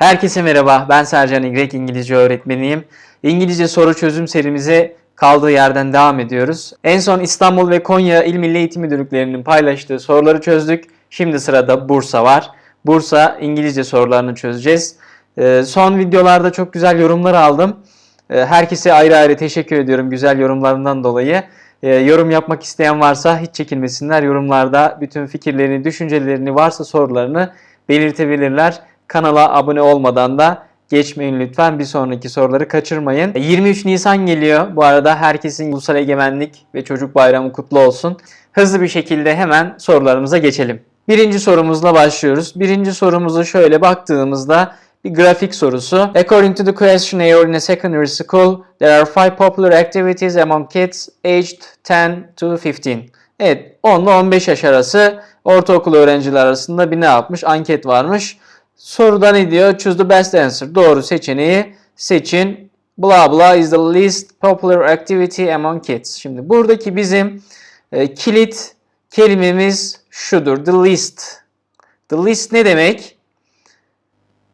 Herkese merhaba, ben Sercan İgrek, İngilizce öğretmeniyim. İngilizce soru çözüm serimize kaldığı yerden devam ediyoruz. En son İstanbul ve Konya İl Milli Eğitim Müdürlüklerinin paylaştığı soruları çözdük. Şimdi sırada Bursa var. Bursa İngilizce sorularını çözeceğiz. Ee, son videolarda çok güzel yorumlar aldım. Ee, herkese ayrı ayrı teşekkür ediyorum güzel yorumlarından dolayı. Ee, yorum yapmak isteyen varsa hiç çekinmesinler. Yorumlarda bütün fikirlerini, düşüncelerini, varsa sorularını belirtebilirler. Kanala abone olmadan da geçmeyin lütfen. Bir sonraki soruları kaçırmayın. 23 Nisan geliyor. Bu arada herkesin Ulusal Egemenlik ve Çocuk Bayramı kutlu olsun. Hızlı bir şekilde hemen sorularımıza geçelim. Birinci sorumuzla başlıyoruz. Birinci sorumuza şöyle baktığımızda bir grafik sorusu. According to the questionnaire in a secondary school, there are five popular activities among kids aged 10 to 15. Evet 10 ile 15 yaş arası ortaokul öğrenciler arasında bir ne yapmış? Anket varmış. Soruda ne diyor? Choose the best answer. Doğru seçeneği seçin. Blah blah is the least popular activity among kids. Şimdi buradaki bizim e, kilit kelimemiz şudur. The least. The least ne demek?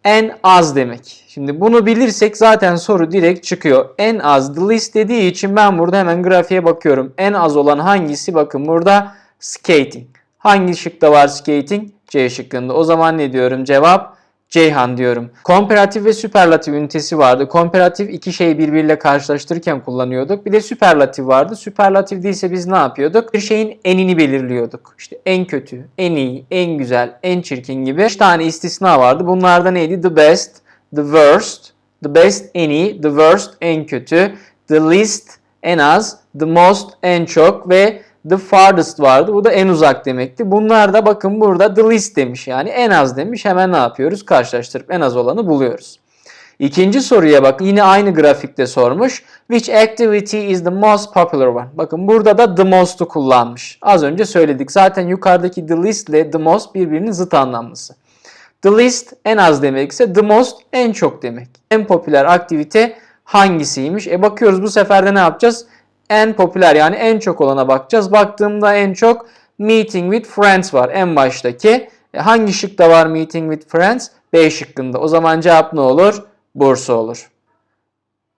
En az demek. Şimdi bunu bilirsek zaten soru direkt çıkıyor. En az the least dediği için ben burada hemen grafiğe bakıyorum. En az olan hangisi? Bakın burada skating. Hangi şıkta var skating? C şıkkında. O zaman ne diyorum? Cevap Ceyhan diyorum. Komparatif ve süperlatif ünitesi vardı. Komparatif iki şeyi birbiriyle karşılaştırırken kullanıyorduk. Bir de süperlatif vardı. Süperlatif değilse biz ne yapıyorduk? Bir şeyin enini belirliyorduk. İşte en kötü, en iyi, en güzel, en çirkin gibi 3 tane istisna vardı. Bunlarda neydi? The best, the worst, the best en iyi, the worst en kötü, the least en az, the most en çok ve the farthest vardı. Bu da en uzak demekti. Bunlar da bakın burada the least demiş yani en az demiş. Hemen ne yapıyoruz? Karşılaştırıp en az olanı buluyoruz. İkinci soruya bak. Yine aynı grafikte sormuş. Which activity is the most popular one? Bakın burada da the most'u kullanmış. Az önce söyledik. Zaten yukarıdaki the least ile the most birbirinin zıt anlamlısı. The least en az demekse the most en çok demek. En popüler aktivite hangisiymiş? E bakıyoruz bu sefer de ne yapacağız? En popüler yani en çok olana bakacağız. Baktığımda en çok meeting with friends var en baştaki. E hangi şıkta var meeting with friends? B şıkkında. O zaman cevap ne olur? Bursa olur.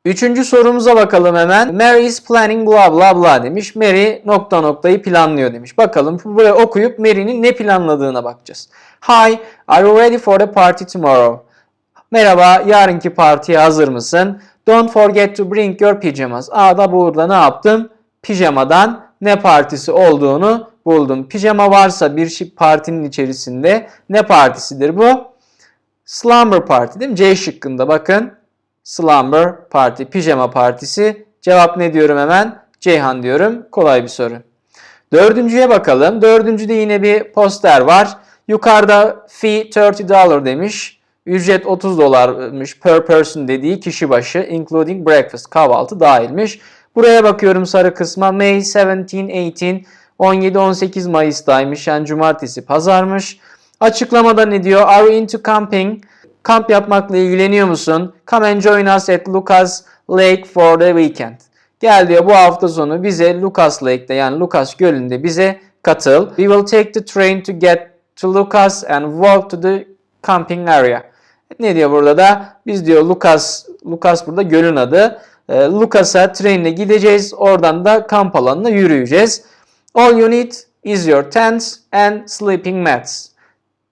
Üçüncü sorumuza bakalım hemen. Mary is planning blah blah blah demiş. Mary nokta noktayı planlıyor demiş. Bakalım buraya okuyup Mary'nin ne planladığına bakacağız. Hi, are you ready for the party tomorrow? Merhaba, yarınki partiye hazır mısın? Don't forget to bring your pajamas. Aa da burada ne yaptım? Pijamadan ne partisi olduğunu buldum. Pijama varsa bir partinin içerisinde ne partisidir bu? Slumber Party değil mi? C şıkkında bakın. Slumber Party, pijama partisi. Cevap ne diyorum hemen? Ceyhan diyorum. Kolay bir soru. Dördüncüye bakalım. Dördüncüde yine bir poster var. Yukarıda fee 30 dollar demiş. Ücret 30 dolarmış per person dediği kişi başı including breakfast kahvaltı dahilmiş. Buraya bakıyorum sarı kısma May 17, 18 17-18 Mayıs'taymış yani cumartesi pazarmış. Açıklamada ne diyor? Are you into camping? Kamp yapmakla ilgileniyor musun? Come and join us at Lucas Lake for the weekend. Gel diyor bu hafta sonu bize Lucas Lake'de yani Lucas Gölü'nde bize katıl. We will take the train to get to Lucas and walk to the camping area. Ne diyor burada da? Biz diyor Lucas, Lucas burada gölün adı. Ee, Lucas'a trenle gideceğiz. Oradan da kamp alanına yürüyeceğiz. All you need is your tents and sleeping mats.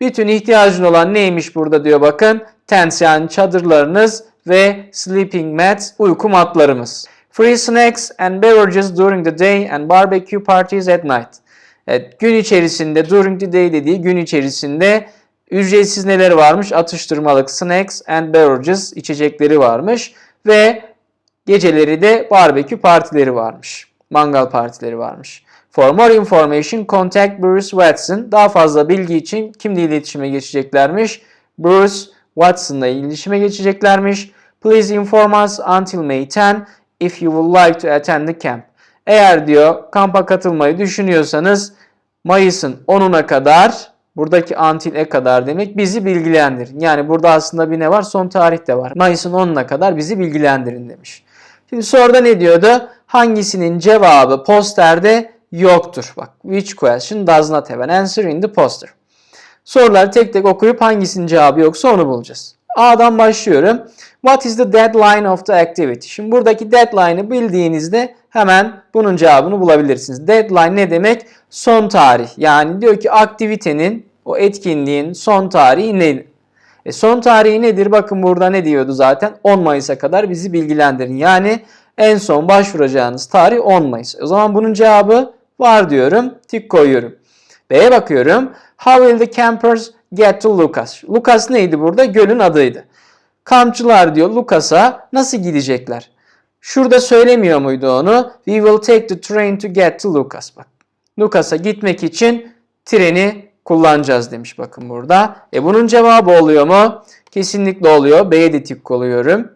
Bütün ihtiyacın olan neymiş burada diyor bakın. Tents yani çadırlarınız ve sleeping mats uyku matlarımız. Free snacks and beverages during the day and barbecue parties at night. Evet, gün içerisinde during the day dediği gün içerisinde ücretsiz neleri varmış? Atıştırmalık snacks and beverages içecekleri varmış ve geceleri de barbekü partileri varmış. Mangal partileri varmış. For more information contact Bruce Watson. Daha fazla bilgi için kimle iletişime geçeceklermiş? Bruce Watson'la iletişime geçeceklermiş. Please inform us until May 10 if you would like to attend the camp. Eğer diyor kampa katılmayı düşünüyorsanız Mayıs'ın 10'una kadar buradaki until e kadar demek bizi bilgilendirin. Yani burada aslında bir ne var? Son tarih de var. Mayıs'ın 10'una kadar bizi bilgilendirin demiş. Şimdi soruda ne diyordu? Hangisinin cevabı posterde yoktur? Bak which question does not have an answer in the poster. Soruları tek tek okuyup hangisinin cevabı yoksa onu bulacağız. A'dan başlıyorum. What is the deadline of the activity? Şimdi buradaki deadline'ı bildiğinizde hemen bunun cevabını bulabilirsiniz. Deadline ne demek? Son tarih. Yani diyor ki aktivitenin, o etkinliğin son tarihi ne? E son tarihi nedir? Bakın burada ne diyordu zaten? 10 Mayıs'a kadar bizi bilgilendirin. Yani en son başvuracağınız tarih 10 Mayıs. O zaman bunun cevabı var diyorum. Tik koyuyorum. B'ye bakıyorum. How will the campers get to Lucas? Lucas neydi burada? Gölün adıydı. Kampçılar diyor Lucas'a nasıl gidecekler? Şurada söylemiyor muydu onu? We will take the train to get to Lucas. Bak. Lucas'a gitmek için treni kullanacağız demiş bakın burada. E bunun cevabı oluyor mu? Kesinlikle oluyor. B'ye de tik koyuyorum.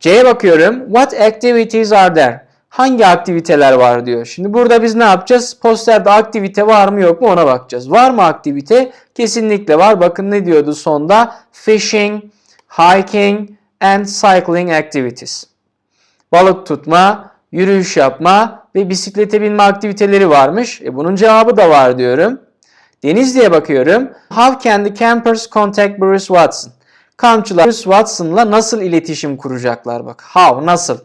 C'ye bakıyorum. What activities are there? Hangi aktiviteler var diyor. Şimdi burada biz ne yapacağız? Posterde aktivite var mı yok mu ona bakacağız. Var mı aktivite? Kesinlikle var. Bakın ne diyordu sonda? Fishing, hiking and cycling activities. Balık tutma, yürüyüş yapma ve bisiklete binme aktiviteleri varmış. E bunun cevabı da var diyorum. Denizli'ye bakıyorum. How can the campers contact Bruce Watson? Kampçılar Bruce Watson'la nasıl iletişim kuracaklar bak. How, nasıl?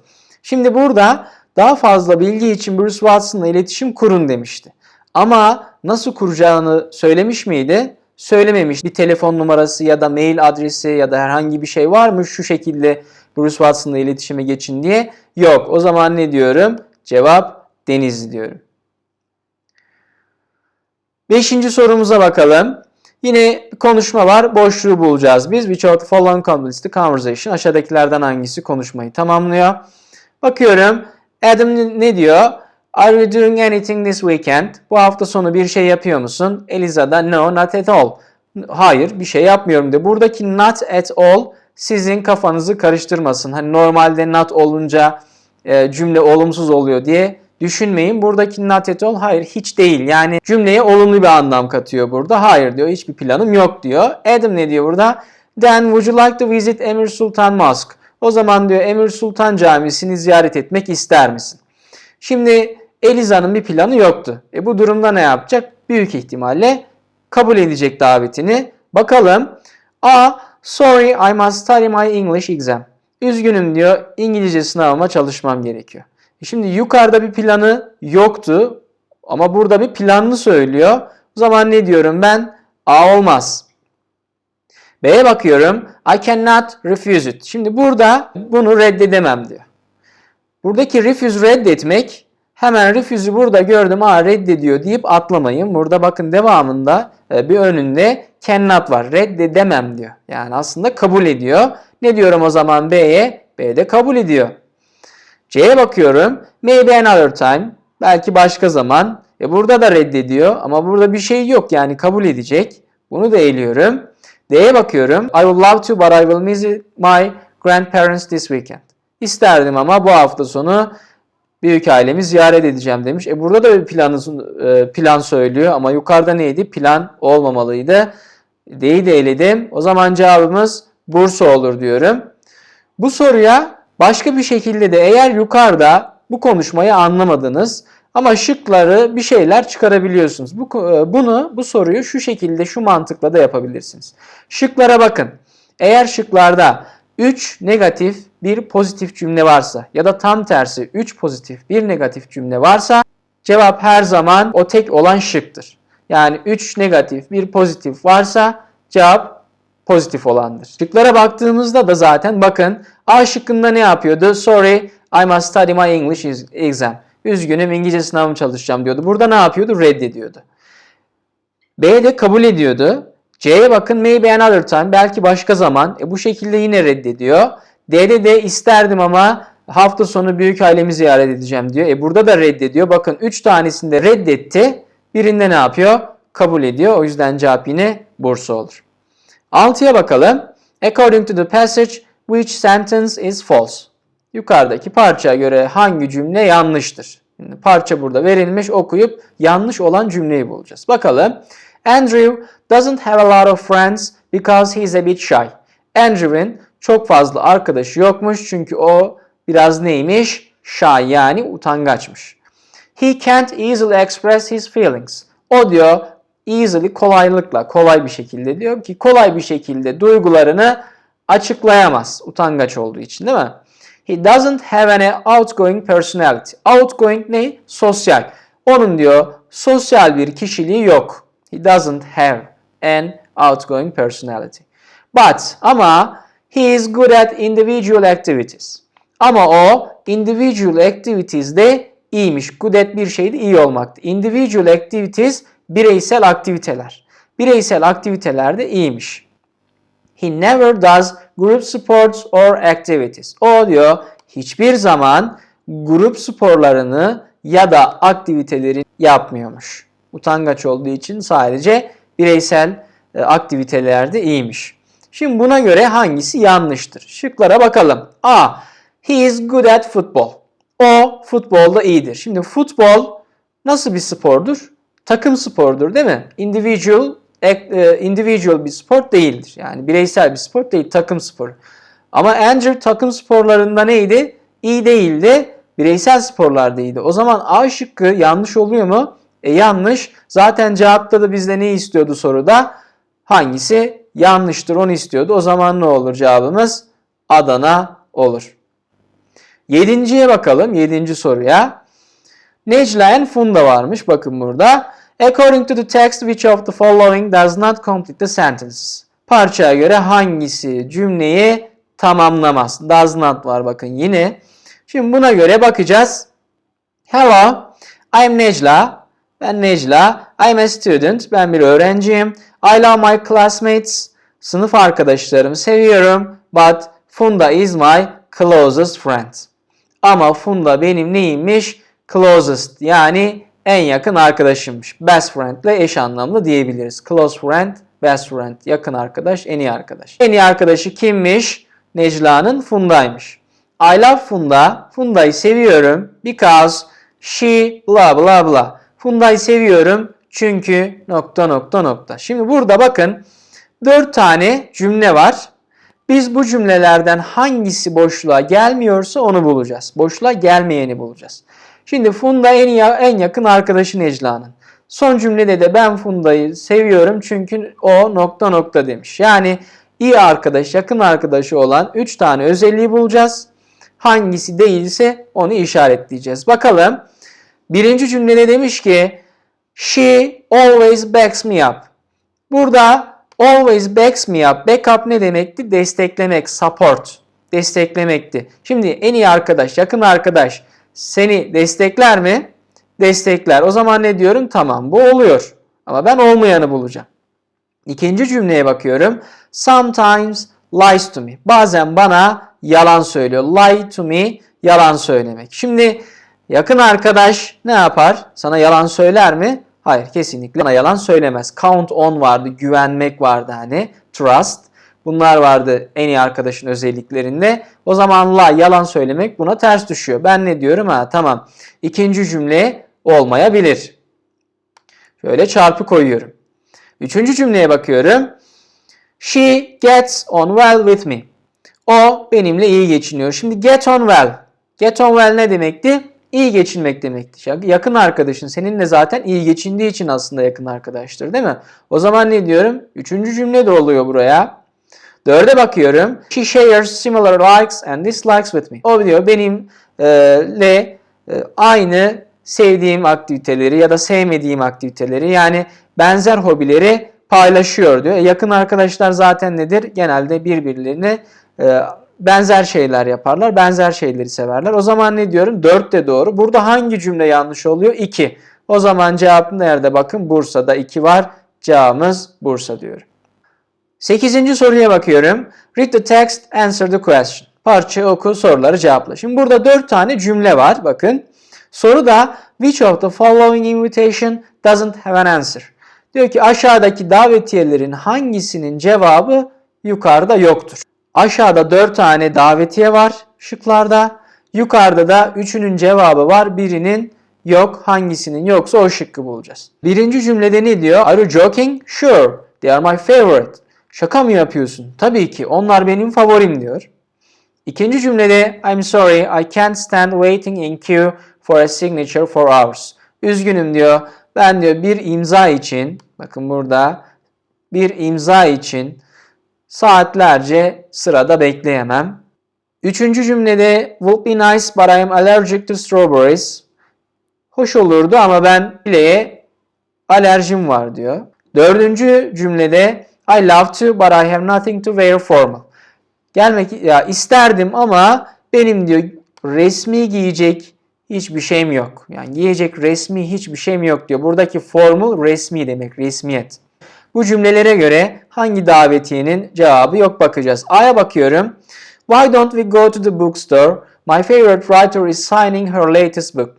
Şimdi burada daha fazla bilgi için Bruce Watson'la iletişim kurun demişti. Ama nasıl kuracağını söylemiş miydi? Söylememiş. Bir telefon numarası ya da mail adresi ya da herhangi bir şey var mı şu şekilde Bruce Watson'la iletişime geçin diye? Yok. O zaman ne diyorum? Cevap Denizli diyorum. Beşinci sorumuza bakalım. Yine konuşma var. Boşluğu bulacağız biz. Which of the following completes the conversation? Aşağıdakilerden hangisi konuşmayı tamamlıyor? Bakıyorum. Adam ne diyor? Are you doing anything this weekend? Bu hafta sonu bir şey yapıyor musun? Eliza da no not at all. Hayır bir şey yapmıyorum de. Buradaki not at all sizin kafanızı karıştırmasın. Hani normalde not olunca e, cümle olumsuz oluyor diye düşünmeyin. Buradaki not at all hayır hiç değil. Yani cümleye olumlu bir anlam katıyor burada. Hayır diyor hiçbir planım yok diyor. Adam ne diyor burada? Then would you like to visit Emir Sultan Mosque? O zaman diyor Emir Sultan Camisi'ni ziyaret etmek ister misin? Şimdi Eliza'nın bir planı yoktu. E bu durumda ne yapacak? Büyük ihtimalle kabul edecek davetini. Bakalım. A. Sorry I must study my English exam. Üzgünüm diyor. İngilizce sınavıma çalışmam gerekiyor. E şimdi yukarıda bir planı yoktu. Ama burada bir planını söylüyor. O zaman ne diyorum ben? A olmaz. B'ye bakıyorum. I cannot refuse it. Şimdi burada bunu reddedemem diyor. Buradaki refuse reddetmek hemen refuse'ü burada gördüm aa reddediyor deyip atlamayın. Burada bakın devamında e, bir önünde cannot var. Reddedemem diyor. Yani aslında kabul ediyor. Ne diyorum o zaman B'ye? B de kabul ediyor. C'ye bakıyorum. Maybe another time. Belki başka zaman. E burada da reddediyor ama burada bir şey yok yani kabul edecek. Bunu da eliyorum. D'ye bakıyorum. I would love to but I will visit my grandparents this weekend. İsterdim ama bu hafta sonu büyük ailemi ziyaret edeceğim demiş. E burada da bir planı, e, plan söylüyor ama yukarıda neydi? Plan olmamalıydı. D'yi de eledim. O zaman cevabımız Bursa olur diyorum. Bu soruya başka bir şekilde de eğer yukarıda bu konuşmayı anlamadınız ama şıkları bir şeyler çıkarabiliyorsunuz. Bu, bunu, bu soruyu şu şekilde, şu mantıkla da yapabilirsiniz. Şıklara bakın. Eğer şıklarda 3 negatif, bir pozitif cümle varsa ya da tam tersi 3 pozitif, bir negatif cümle varsa cevap her zaman o tek olan şıktır. Yani 3 negatif, bir pozitif varsa cevap pozitif olandır. Şıklara baktığımızda da zaten bakın A şıkkında ne yapıyordu? Sorry, I must study my English exam. Üzgünüm İngilizce sınavım çalışacağım diyordu. Burada ne yapıyordu? Reddediyordu. B de kabul ediyordu. C'ye bakın maybe another time belki başka zaman. E bu şekilde yine reddediyor. D'de de isterdim ama hafta sonu büyük ailemi ziyaret edeceğim diyor. E burada da reddediyor. Bakın 3 tanesinde reddetti. Birinde ne yapıyor? Kabul ediyor. O yüzden cevap yine Bursa olur. 6'ya bakalım. According to the passage, which sentence is false? Yukarıdaki parçaya göre hangi cümle yanlıştır? Şimdi parça burada verilmiş okuyup yanlış olan cümleyi bulacağız. Bakalım. Andrew doesn't have a lot of friends because he's a bit shy. Andrew'in çok fazla arkadaşı yokmuş çünkü o biraz neymiş? Shy yani utangaçmış. He can't easily express his feelings. O diyor easily kolaylıkla, kolay bir şekilde diyor ki kolay bir şekilde duygularını Açıklayamaz. Utangaç olduğu için değil mi? He doesn't have any outgoing personality. Outgoing ne? Sosyal. Onun diyor sosyal bir kişiliği yok. He doesn't have an outgoing personality. But ama he is good at individual activities. Ama o individual activities'de iyiymiş. Good at bir şeydi iyi olmaktı. Individual activities bireysel aktiviteler. Bireysel aktivitelerde iyiymiş. He never does group sports or activities. O diyor hiçbir zaman grup sporlarını ya da aktiviteleri yapmıyormuş. Utangaç olduğu için sadece bireysel e, aktivitelerde iyiymiş. Şimdi buna göre hangisi yanlıştır? Şıklara bakalım. A. He is good at football. O futbolda iyidir. Şimdi futbol nasıl bir spordur? Takım spordur değil mi? Individual e, individual bir spor değildir. Yani bireysel bir spor değil, takım sporu. Ama Andrew takım sporlarında neydi? İyi değildi. Bireysel sporlarda iyiydi. O zaman A şıkkı yanlış oluyor mu? E yanlış. Zaten cevapta da bizde ne istiyordu soruda? Hangisi yanlıştır onu istiyordu. O zaman ne olur cevabımız? Adana olur. Yedinciye bakalım. Yedinci soruya. Necla and Funda varmış. Bakın burada. According to the text, which of the following does not complete the sentences? Parçaya göre hangisi cümleyi tamamlamaz? Does not var bakın yine. Şimdi buna göre bakacağız. Hello, I'm Necla. Ben Necla. I'm a student. Ben bir öğrenciyim. I love my classmates. Sınıf arkadaşlarımı seviyorum. But Funda is my closest friend. Ama Funda benim neymiş? Closest yani en yakın arkadaşımmış. Best friend ile eş anlamlı diyebiliriz. Close friend, best friend. Yakın arkadaş, en iyi arkadaş. En iyi arkadaşı kimmiş? Necla'nın Funda'ymış. I love Funda. Funda'yı seviyorum because she bla bla bla. Funda'yı seviyorum çünkü nokta nokta nokta. Şimdi burada bakın 4 tane cümle var. Biz bu cümlelerden hangisi boşluğa gelmiyorsa onu bulacağız. Boşluğa gelmeyeni bulacağız. Şimdi Funda en, ya- en yakın arkadaşı Necla'nın. Son cümlede de ben Funda'yı seviyorum çünkü o nokta nokta demiş. Yani iyi arkadaş, yakın arkadaşı olan 3 tane özelliği bulacağız. Hangisi değilse onu işaretleyeceğiz. Bakalım. Birinci cümlede demiş ki She always backs me up. Burada always backs me up. Backup ne demekti? Desteklemek, support. Desteklemekti. Şimdi en iyi arkadaş, yakın arkadaş seni destekler mi? Destekler. O zaman ne diyorum? Tamam bu oluyor. Ama ben olmayanı bulacağım. İkinci cümleye bakıyorum. Sometimes lies to me. Bazen bana yalan söylüyor. Lie to me yalan söylemek. Şimdi yakın arkadaş ne yapar? Sana yalan söyler mi? Hayır kesinlikle bana yalan söylemez. Count on vardı, güvenmek vardı hani, trust. Bunlar vardı en iyi arkadaşın özelliklerinde. O zaman la yalan söylemek buna ters düşüyor. Ben ne diyorum? Ha tamam. İkinci cümle olmayabilir. Şöyle çarpı koyuyorum. Üçüncü cümleye bakıyorum. She gets on well with me. O benimle iyi geçiniyor. Şimdi get on well. Get on well ne demekti? İyi geçinmek demekti. Ya- Yakın arkadaşın seninle zaten iyi geçindiği için aslında yakın arkadaştır değil mi? O zaman ne diyorum? Üçüncü cümle de oluyor buraya. Dörde bakıyorum. She shares similar likes and dislikes with me. O diyor benimle e, aynı sevdiğim aktiviteleri ya da sevmediğim aktiviteleri yani benzer hobileri paylaşıyor diyor. E, yakın arkadaşlar zaten nedir? Genelde birbirlerine e, benzer şeyler yaparlar. Benzer şeyleri severler. O zaman ne diyorum? 4 de doğru. Burada hangi cümle yanlış oluyor? 2. O zaman cevap nerede? Bakın Bursa'da 2 var. Cevabımız Bursa diyorum. Sekizinci soruya bakıyorum. Read the text, answer the question. Parça oku, soruları cevapla. Şimdi burada dört tane cümle var. Bakın. Soruda which of the following invitation doesn't have an answer? Diyor ki aşağıdaki davetiyelerin hangisinin cevabı yukarıda yoktur? Aşağıda dört tane davetiye var şıklarda. Yukarıda da üçünün cevabı var. Birinin yok. Hangisinin yoksa o şıkkı bulacağız. Birinci cümlede ne diyor? Are you joking? Sure. They are my favorite. Şaka mı yapıyorsun? Tabii ki. Onlar benim favorim diyor. İkinci cümlede I'm sorry I can't stand waiting in queue for a signature for hours. Üzgünüm diyor. Ben diyor bir imza için bakın burada bir imza için Saatlerce sırada bekleyemem. Üçüncü cümlede would be nice but I am allergic to strawberries. Hoş olurdu ama ben çileğe alerjim var diyor. Dördüncü cümlede I love to but I have nothing to wear formal. Gelmek ya isterdim ama benim diyor resmi giyecek hiçbir şeyim yok. Yani giyecek resmi hiçbir şeyim yok diyor. Buradaki formal resmi demek, resmiyet. Bu cümlelere göre hangi davetiyenin cevabı yok bakacağız. A'ya bakıyorum. Why don't we go to the bookstore? My favorite writer is signing her latest book.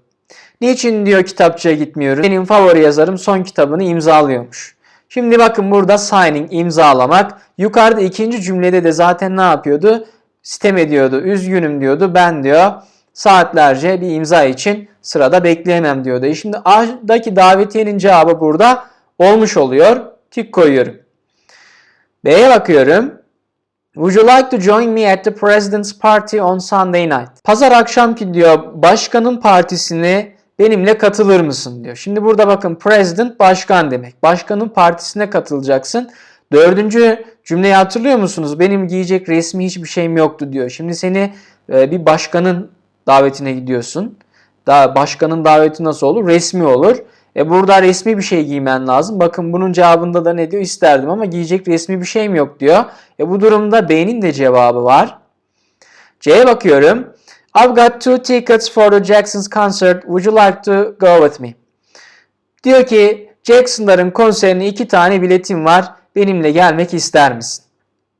Niçin diyor kitapçıya gitmiyoruz? Benim favori yazarım son kitabını imzalıyormuş. Şimdi bakın burada signing, imzalamak. Yukarıda ikinci cümlede de zaten ne yapıyordu? Sitem ediyordu. Üzgünüm diyordu. Ben diyor saatlerce bir imza için sırada bekleyemem diyordu. E şimdi A'daki davetiyenin cevabı burada olmuş oluyor. Tik koyuyorum. B'ye bakıyorum. Would you like to join me at the president's party on Sunday night? Pazar akşamki diyor başkanın partisine benimle katılır mısın diyor. Şimdi burada bakın president başkan demek. Başkanın partisine katılacaksın. Dördüncü cümleyi hatırlıyor musunuz? Benim giyecek resmi hiçbir şeyim yoktu diyor. Şimdi seni e, bir başkanın davetine gidiyorsun. Daha başkanın daveti nasıl olur? Resmi olur. E burada resmi bir şey giymen lazım. Bakın bunun cevabında da ne diyor? İsterdim ama giyecek resmi bir şeyim yok diyor. E bu durumda B'nin de cevabı var. C'ye bakıyorum. I've got two tickets for the Jackson's concert. Would you like to go with me? Diyor ki Jackson'ların konserine iki tane biletim var. Benimle gelmek ister misin?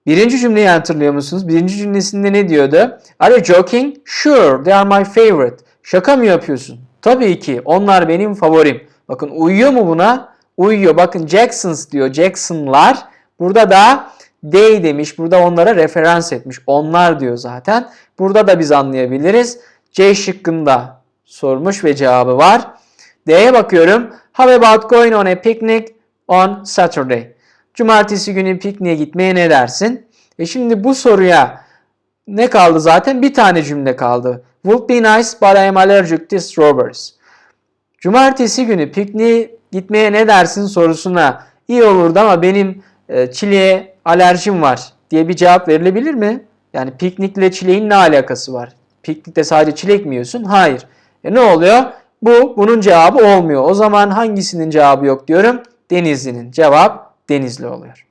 Birinci cümleyi hatırlıyor musunuz? Birinci cümlesinde ne diyordu? Are you joking? Sure, they are my favorite. Şaka mı yapıyorsun? Tabii ki. Onlar benim favorim. Bakın uyuyor mu buna? Uyuyor. Bakın Jacksons diyor. Jackson'lar. Burada da they demiş. Burada onlara referans etmiş. Onlar diyor zaten. Burada da biz anlayabiliriz. C şıkkında sormuş ve cevabı var. D'ye bakıyorum. How about going on a picnic on Saturday? Cumartesi günü pikniğe gitmeye ne dersin? E şimdi bu soruya ne kaldı zaten? Bir tane cümle kaldı. Would be nice but I am allergic to strawberries. Cumartesi günü pikniğe gitmeye ne dersin sorusuna iyi olurdu ama benim e, çileğe alerjim var diye bir cevap verilebilir mi? Yani piknikle çileğin ne alakası var? Piknikte sadece çilek mi yiyorsun? Hayır. E ne oluyor? Bu bunun cevabı olmuyor. O zaman hangisinin cevabı yok diyorum? Denizli'nin. Cevap Denizli oluyor.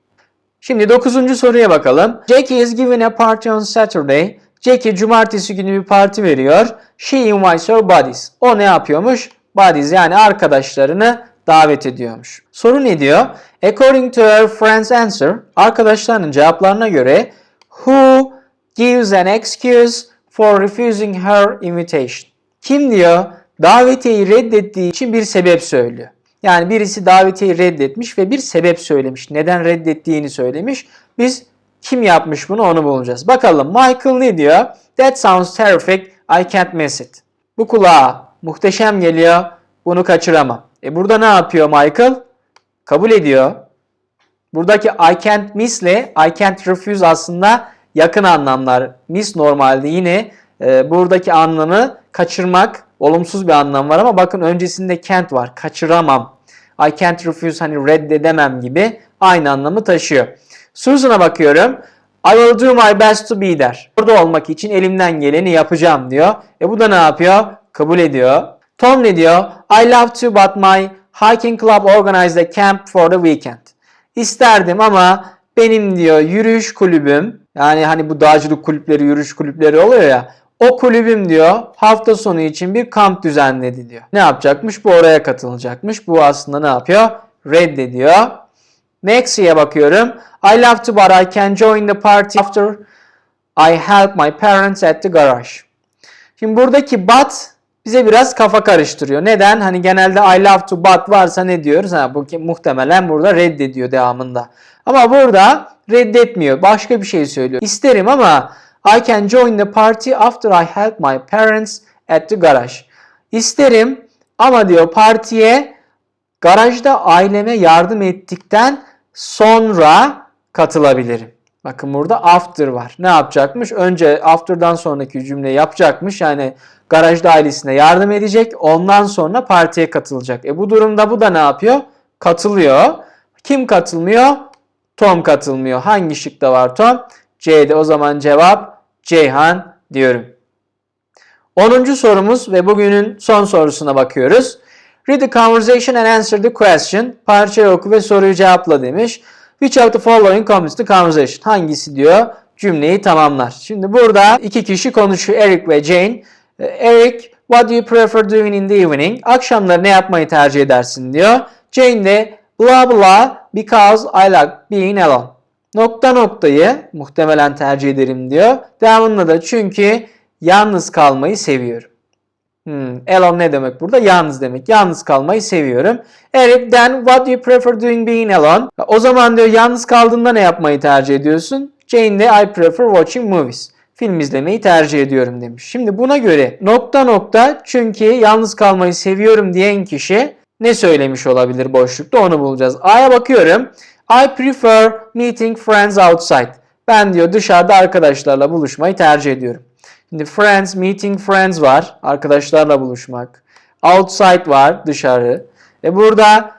Şimdi dokuzuncu soruya bakalım. Jackie is giving a party on Saturday. Jackie cumartesi günü bir parti veriyor. She invites her buddies. O ne yapıyormuş? Buddies yani arkadaşlarını davet ediyormuş. Soru ne diyor? According to her friend's answer, arkadaşlarının cevaplarına göre who gives an excuse for refusing her invitation? Kim diyor davetiyeyi reddettiği için bir sebep söylüyor. Yani birisi davetiyeyi reddetmiş ve bir sebep söylemiş. Neden reddettiğini söylemiş. Biz kim yapmış bunu onu bulacağız. Bakalım Michael ne diyor? That sounds terrific. I can't miss it. Bu kulağa muhteşem geliyor. Bunu kaçıramam. E burada ne yapıyor Michael? Kabul ediyor. Buradaki I can't miss ile I can't refuse aslında yakın anlamlar. Miss normalde yine e, buradaki anlamı kaçırmak olumsuz bir anlam var ama bakın öncesinde can't var. Kaçıramam. I can't refuse hani reddedemem gibi aynı anlamı taşıyor. Susan'a bakıyorum. I will do my best to be there. Orada olmak için elimden geleni yapacağım diyor. E bu da ne yapıyor? Kabul ediyor. Tom ne diyor? I love to but my hiking club organized a camp for the weekend. İsterdim ama benim diyor yürüyüş kulübüm yani hani bu dağcılık kulüpleri, yürüyüş kulüpleri oluyor ya. O kulübüm diyor hafta sonu için bir kamp düzenledi diyor. Ne yapacakmış? Bu oraya katılacakmış. Bu aslında ne yapıyor? Reddediyor. Maxi'ye bakıyorum. I love to but I can join the party after I help my parents at the garage. Şimdi buradaki but bize biraz kafa karıştırıyor. Neden? Hani genelde I love to but varsa ne diyoruz? Ha, bu muhtemelen burada reddediyor devamında. Ama burada reddetmiyor. Başka bir şey söylüyor. İsterim ama I can join the party after I help my parents at the garage. İsterim ama diyor partiye garajda aileme yardım ettikten sonra katılabilirim. Bakın burada after var. Ne yapacakmış? Önce after'dan sonraki cümle yapacakmış. Yani garajda ailesine yardım edecek. Ondan sonra partiye katılacak. E bu durumda bu da ne yapıyor? Katılıyor. Kim katılmıyor? Tom katılmıyor. Hangi şıkta var Tom? C'de o zaman cevap Ceyhan diyorum. 10. sorumuz ve bugünün son sorusuna bakıyoruz. Read the conversation and answer the question. Parçayı oku ve soruyu cevapla demiş. Which of the following completes the conversation? Hangisi diyor cümleyi tamamlar. Şimdi burada iki kişi konuşuyor Eric ve Jane. Ee, Eric, what do you prefer doing in the evening? Akşamları ne yapmayı tercih edersin diyor. Jane de blah blah because I like being alone. Nokta noktayı muhtemelen tercih ederim diyor. Devamında da çünkü yalnız kalmayı seviyorum. Hmm, alone ne demek burada? Yalnız demek. Yalnız kalmayı seviyorum. Eric, then what do you prefer doing being alone? O zaman diyor yalnız kaldığında ne yapmayı tercih ediyorsun? Jane de I prefer watching movies. Film izlemeyi tercih ediyorum demiş. Şimdi buna göre nokta nokta çünkü yalnız kalmayı seviyorum diyen kişi ne söylemiş olabilir boşlukta onu bulacağız. A'ya bakıyorum. I prefer meeting friends outside. Ben diyor dışarıda arkadaşlarla buluşmayı tercih ediyorum. Şimdi friends, meeting friends var. Arkadaşlarla buluşmak. Outside var dışarı. E burada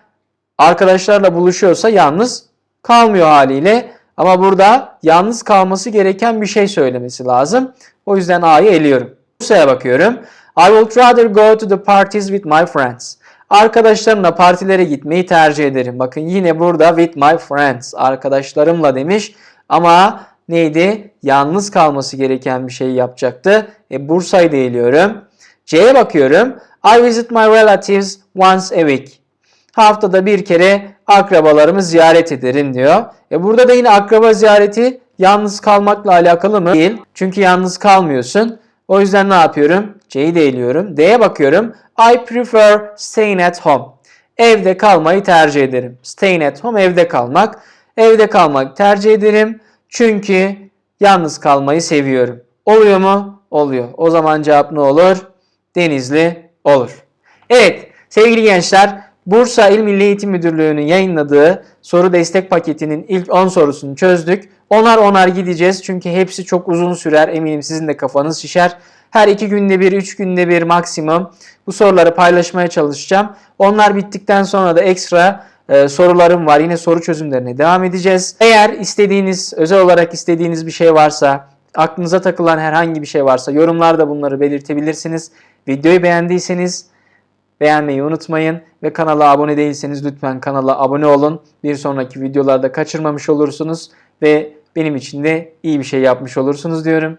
arkadaşlarla buluşuyorsa yalnız kalmıyor haliyle. Ama burada yalnız kalması gereken bir şey söylemesi lazım. O yüzden A'yı eliyorum. Bursa'ya bakıyorum. I would rather go to the parties with my friends. Arkadaşlarımla partilere gitmeyi tercih ederim. Bakın yine burada with my friends. Arkadaşlarımla demiş. Ama neydi? Yalnız kalması gereken bir şey yapacaktı. E, Bursa'yı da. C'ye bakıyorum. I visit my relatives once a week. Haftada bir kere akrabalarımı ziyaret ederim diyor. E burada da yine akraba ziyareti yalnız kalmakla alakalı mı? Değil. Çünkü yalnız kalmıyorsun. O yüzden ne yapıyorum? C'yi de eliyorum. D'ye bakıyorum. I prefer staying at home. Evde kalmayı tercih ederim. Staying at home evde kalmak. Evde kalmak tercih ederim. Çünkü yalnız kalmayı seviyorum. Oluyor mu? Oluyor. O zaman cevap ne olur? Denizli olur. Evet sevgili gençler Bursa İl Milli Eğitim Müdürlüğü'nün yayınladığı soru destek paketinin ilk 10 sorusunu çözdük. Onar onar gideceğiz çünkü hepsi çok uzun sürer. Eminim sizin de kafanız şişer. Her iki günde bir, üç günde bir maksimum bu soruları paylaşmaya çalışacağım. Onlar bittikten sonra da ekstra e, sorularım var. Yine soru çözümlerine devam edeceğiz. Eğer istediğiniz, özel olarak istediğiniz bir şey varsa, aklınıza takılan herhangi bir şey varsa yorumlarda bunları belirtebilirsiniz. Videoyu beğendiyseniz beğenmeyi unutmayın ve kanala abone değilseniz lütfen kanala abone olun. Bir sonraki videolarda kaçırmamış olursunuz ve benim için de iyi bir şey yapmış olursunuz diyorum.